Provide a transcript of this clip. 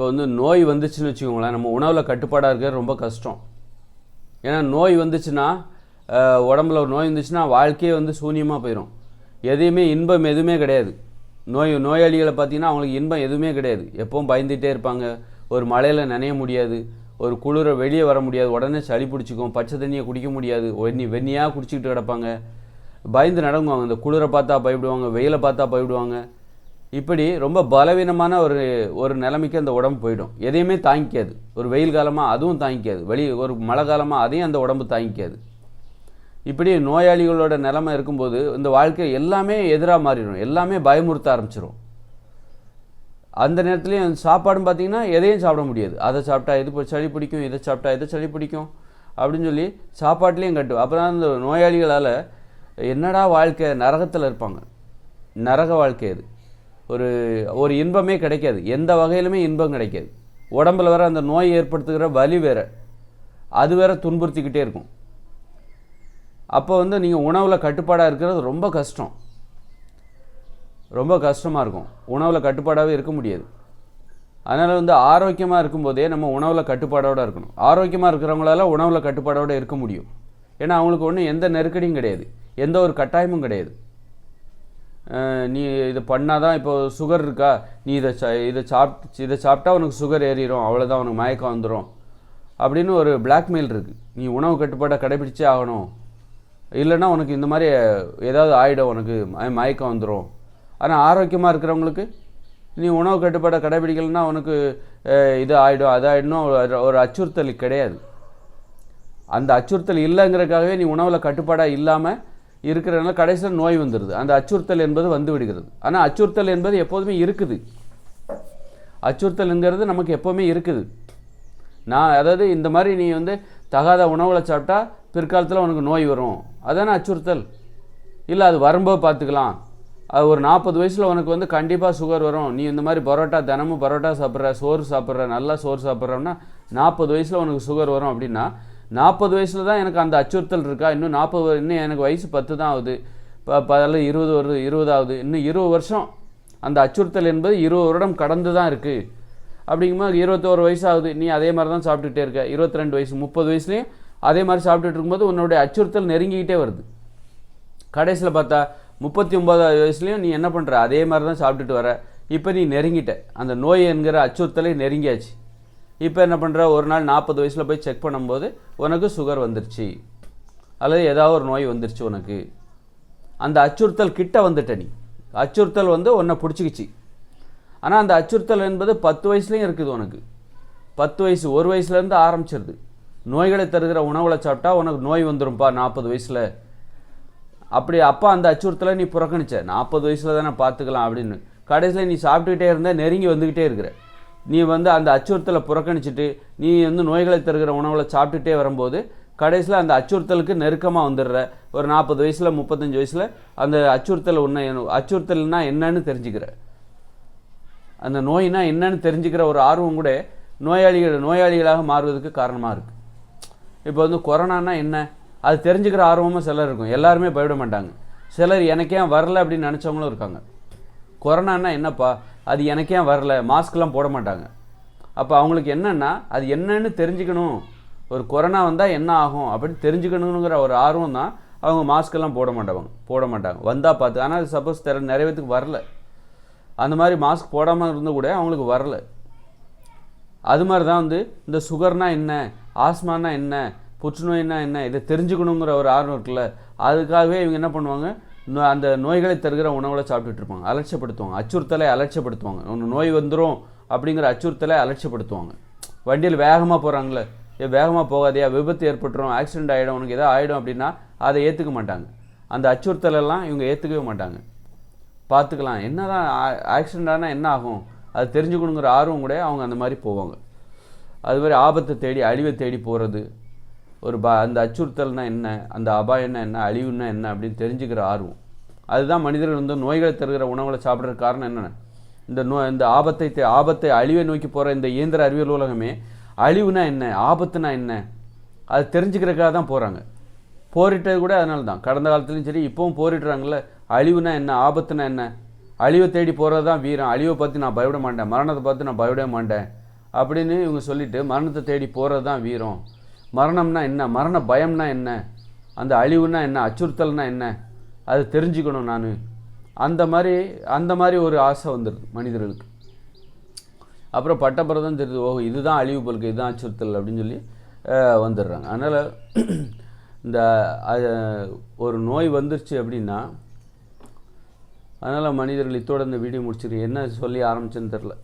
இப்போ வந்து நோய் வந்துச்சுன்னு வச்சுக்கோங்களேன் நம்ம உணவில் கட்டுப்பாடாக இருக்கிறது ரொம்ப கஷ்டம். ஏன்னா நோய் வந்துச்சுன்னா உடம்புல ஒரு நோய் வந்துச்சுன்னா வாழ்க்கையே வந்து சூன்யமாக போயிடும் எதையுமே இன்பம் எதுவுமே கிடையாது. நோய் நோயாளிகளை பார்த்தீங்கன்னா அவங்களுக்கு இன்பம் எதுவுமே கிடையாது. எப்பவும் பயந்துகிட்டே இருப்பாங்க. ஒரு மழையில் நனைய முடியாது. ஒரு குளிர வெளியே வர முடியாது. உடனே சளி பிடிச்சிக்கும். பச்சை தண்ணியை குடிக்க முடியாது. வெந்நி வெந்நியாக குடிச்சிக்கிட்டு கிடப்பாங்க. பயந்து நடங்குவாங்க. இந்த குளிரை பார்த்தா பயப்படுவாங்க. வெயிலை பார்த்தா பயப்படுவாங்க. இப்படி ரொம்ப பலவீனமான ஒரு ஒரு நிலைமைக்கு அந்த உடம்பு போயிடும். எதையுமே தாங்கிக்காது. ஒரு வெயில் காலமாக அதுவும் தாங்கிக்காது. வெளி ஒரு மழை காலமாக அதையும் அந்த உடம்பு தாங்கிக்காது. இப்படி நோயாளிகளோட நிலைமை இருக்கும்போது இந்த வாழ்க்கை எல்லாமே எதிராக மாறிடும். எல்லாமே பயமுறுத்த ஆரம்பிச்சிடும் அந்த நேரத்துலையும் சாப்பாடும் பார்த்தீங்கன்னா எதையும் சாப்பிட முடியாது. அதை சாப்பிட்டா இது சளி பிடிக்கும்? இதை சாப்பிட்டா இதை சளி பிடிக்கும்? அப்படின்னு சொல்லி சாப்பாட்லேயும் கட்டு அப்புறம் அந்த நோயாளிகளால் என்னடா வாழ்க்கை நரகத்தில் இருப்பாங்க. நரக வாழ்க்கை அது. ஒரு ஒரு இன்பமே கிடைக்காது. எந்த வகையிலுமே இன்பம் கிடைக்காது. உடம்புல வர அந்த நோய் ஏற்படுத்துகிற வலி வேற. அது வேற துன்புறுத்திக்கிட்டே இருக்கும். அப்போ வந்து நீங்கள் உணவில் கட்டுப்பாடாக இருக்கிறது ரொம்ப கஷ்டம். ரொம்ப கஷ்டமாக இருக்கும். உணவில் கட்டுப்பாடாகவே இருக்க முடியாது. அதனால் வந்து ஆரோக்கியமாக இருக்கும்போதே நம்ம உணவில் கட்டுப்பாடோடு இருக்கணும். ஆரோக்கியமாக இருக்கிறவங்களால உணவில் கட்டுப்பாடோடு இருக்க முடியும். ஏன்னா அவங்களுக்கு ஒன்றும் எந்த நெருக்கடியும் கிடையாது. எந்த ஒரு கட்டாயமும் கிடையாது. நீ இதை பண்ணால் தான் இப்போ சுகர் இருக்கா? நீ இதை சா இதை சாப்பிட்டு இதை சாப்பிட்டா உனக்கு சுகர் ஏறிடும் அவ்வளோதான் உனக்கு மயக்கம் வந்துடும் அப்படின்னு ஒரு பிளாக்மெயில் இருக்குது நீ உணவு கட்டுப்பாட்டை கடைபிடிச்சே ஆகணும். இல்லைன்னா உனக்கு இந்த மாதிரி ஏதாவது ஆகிடும் உனக்கு மயக்கம் வந்துடும் ஆனால் ஆரோக்கியமாக இருக்கிறவங்களுக்கு நீ உணவு கட்டுப்பாடை கடைபிடிக்கலைன்னா உனக்கு இது ஆகிடும் அது ஆகிடும் ஒரு- ஒரு அச்சுறுத்தல் கிடையாது. அந்த அச்சுறுத்தல் இல்லைங்கிறதுக்காகவே நீ உணவில் கட்டுப்பாடாக இல்லாமல் இருக்கிறனால கடைசியில் நோய் வந்துடுது அந்த அச்சுறுத்தல் என்பது வந்து விடுகிறது. ஆனால் அச்சுறுத்தல் என்பது எப்போதுமே இருக்குது. அச்சுறுத்தலுங்கிறது நமக்கு எப்போவுமே இருக்குது. நான் அதாவது இந்த மாதிரி நீ வந்து தகாத உணவுகளை சாப்பிட்டா பிற்காலத்தில் உனக்கு நோய் வரும். அதானே அச்சுறுத்தல்? இல்லை அது வரும்போது பார்த்துக்கலாம். அது ஒரு நாற்பது வயசில் உனக்கு வந்து கண்டிப்பாக சுகர் வரும். நீ இந்த மாதிரி பரோட்டா தினமும் பரோட்டா சாப்பிட்ற சோறு சாப்பிட்ற நல்லா சோறு சாப்பிட்றோம்னா நாற்பது வயசில் உனக்கு சுகர் வரும் அப்படின்னா நாற்பது வயசில் தான் எனக்கு அந்த அச்சுறுத்தல் இருக்கா? இன்னும் நாற்பது இன்னும் எனக்கு வயசு பத்து தான் ஆகுது. இப்போ பதில் இருபது வருது இருபதாவது இன்னும் இருபது வருஷம் அந்த அச்சுறுத்தல் என்பது இருபது வருடம் கடந்து தான் இருக்குது அப்படிங்கும்போது இருபத்தோரு வயசு ஆகுது. நீ அதே மாதிரி தான் சாப்பிட்டுட்டே இருக்க. இருபத்தி ரெண்டு வயசு முப்பது வயசுலேயும் அதே மாதிரி சாப்பிட்டுட்டு இருக்கும்போது உன்னுடைய அச்சுறுத்தல் நெருங்கிக்கிட்டே வருது. கடைசியில் பார்த்தா முப்பத்தி ஒன்பதாவது வயசுலேயும் நீ என்ன பண்ணுற அதே மாதிரி தான் சாப்பிட்டுட்டு வர. இப்போ நீ நெருங்கிட்ட. அந்த நோய் என்கிற அச்சுறுத்தலை நெருங்கியாச்சு. இப்போ என்ன பண்ணுற ஒரு நாள் நாற்பது வயசில் போய் செக் பண்ணும்போது உனக்கு சுகர் வந்துருச்சு. அல்லது ஏதாவது ஒரு நோய் வந்துருச்சு உனக்கு. அந்த அச்சுறுத்தல் கிட்ட வந்துட்ட நீ. அச்சுறுத்தல் வந்து உன்னை பிடிச்சிக்கிச்சு. ஆனால் அந்த அச்சுறுத்தல் என்பது பத்து வயசுலேயும் இருக்குது உனக்கு. பத்து வயசு ஒரு வயசுலேருந்து ஆரம்பிச்சிருது. நோய்களை தருகிற உணவில் சாப்பிட்டா உனக்கு நோய் வந்துடும்ப்பா நாற்பது வயசில். அப்படி அப்போ அந்த அச்சுறுத்தலை நீ புறக்கணிச்ச. நாற்பது வயசில் தானே பார்த்துக்கலாம் அப்படின்னு. கடைசியில் நீ சாப்பிட்டுக்கிட்டே இருந்தால் நெருங்கி வந்துக்கிட்டே இருக்கிற. நீ வந்து அந்த அச்சுறுத்தலை புறக்கணிச்சிட்டு நீ வந்து நோய்களை தருகிற உணவுகளை சாப்பிட்டுட்டே வரும்போது கடைசியில் அந்த அச்சுறுத்தலுக்கு நெருக்கமாக வந்துடுற. ஒரு நாற்பது வயசில் முப்பத்தஞ்சு வயசில் அந்த அச்சுறுத்தல் உன்னை அச்சுறுத்தல்னா என்னன்னு தெரிஞ்சுக்கிற. அந்த நோயினா என்னன்னு தெரிஞ்சுக்கிற ஒரு ஆர்வம் கூட நோயாளிகள் நோயாளிகளாக மாறுவதற்கு காரணமாக இருக்குது இப்போ வந்து கொரோனானா என்ன? அது தெரிஞ்சுக்கிற ஆர்வமும் சிலர் இருக்கும். எல்லாருமே பயப்பட மாட்டாங்க. சிலர் எனக்கே வரல? அப்படின்னு நினச்சவங்களும் இருக்காங்க. கொரோனானா என்னப்பா? அது எனக்கே வரல. மாஸ்க்லாம் போட மாட்டாங்க. அப்போ அவங்களுக்கு என்னென்னா அது என்னன்னு தெரிஞ்சுக்கணும். ஒரு கொரோனா வந்தால் என்ன ஆகும் அப்படின்னு தெரிஞ்சுக்கணுங்கிற ஒரு ஆர்வம் தான் அவங்க மாஸ்க்கெல்லாம் போட மாட்டாங்க போட மாட்டாங்க. வந்தால் பார்த்து. ஆனால் சப்போஸ் தெர நிறைய பேத்துக்கு வரல. அந்த மாதிரி மாஸ்க் போடாமல் இருந்தால் கூட அவங்களுக்கு வரல. அது மாதிரி தான் வந்து இந்த சுகர்னா என்ன ஆஸ்மானா என்ன புற்றுநோய்னா என்ன இதை தெரிஞ்சுக்கணுங்கிற ஒரு ஆர்வம் இருக்குல்ல. அதுக்காகவே இவங்க என்ன பண்ணுவாங்க? அந்த நோய்களை தருகிற உணவுகளை சாப்பிட்டுட்டு இருப்பாங்க. அலட்சியப்படுத்துவாங்க. அச்சுறுத்தலை அலட்சியப்படுத்துவாங்க. ஒன்று நோய் வந்துடும் அப்படிங்கிற அச்சுறுத்தலை அலட்சியப்படுத்துவாங்க. வண்டியில் வேகமாக போகிறாங்களே ஏ வேகமாக போகாதையா? விபத்து ஏற்பட்டுரும் ஆக்சிடென்ட் ஆகிடும் உனக்கு எதாவது ஆகிடும் அப்படின்னா அதை ஏற்றுக்க மாட்டாங்க. அந்த அச்சுறுத்தலெல்லாம் இவங்க ஏற்றுக்கவே மாட்டாங்க. பார்த்துக்கலாம் என்ன தான் ஆக்சிடென்ட் ஆனால் என்ன ஆகும்? அது தெரிஞ்சுக்கணுங்கிற ஆர்வம் கூட அவங்க அந்த மாதிரி போவாங்க. அது மாதிரி ஆபத்தை தேடி அழிவை தேடி போகிறது ஒரு ப அந்த அச்சுறுத்தல்னா என்ன? அந்த அபாயம்னா என்ன? அழிவுனா என்ன? அப்படின்னு தெரிஞ்சுக்கிற ஆர்வம். அதுதான் மனிதர்கள் வந்து நோய்களை தருகிற உணவுகளை சாப்பிட்ற காரணம் என்னென்ன? இந்த நோ இந்த ஆபத்தை தே- ஆபத்தை அழிவை நோக்கி போகிற இந்த இயந்திர அறிவியல் உலகமே அழிவுனா என்ன? ஆபத்துனா என்ன? அது தெரிஞ்சுக்கிறதுக்காக தான் போகிறாங்க போரிட்டது கூட அதனால தான். கடந்த காலத்துலையும் சரி இப்போவும் போரிடுறாங்கல்ல. அழிவுனா என்ன? ஆபத்துனா என்ன? அழிவை தேடி போகிறது தான் வீரம். அழிவை பார்த்து நான் பயப்பட மாட்டேன். மரணத்தை பார்த்து நான் பயப்பட மாட்டேன். அப்படின்னு இவங்க சொல்லிட்டு மரணத்தை தேடி போகிறது தான் வீரம். மரணம்னா என்ன? மரண பயம்னா என்ன? அந்த அழிவுனா என்ன? அச்சுறுத்தல்னா என்ன? அது தெரிஞ்சுக்கணும் நான். அந்த மாதிரி அந்த மாதிரி ஒரு ஆசை வந்துடுது மனிதர்களுக்கு. அப்புறம் பட்டப்புறம் தான் தெரியுது ஓ இதுதான் அழிவு பொருட்கள் இதுதான் அச்சுறுத்தல் அப்படின்னு சொல்லி வந்துடுறாங்க. அதனால் இந்த ஒரு நோய் வந்துருச்சு அப்படின்னா அதனால் மனிதர்கள் இத்தோட இந்த வீடியோ முடிச்சிருக்கு என்ன சொல்லி ஆரம்பிச்சேன்னு தெரில.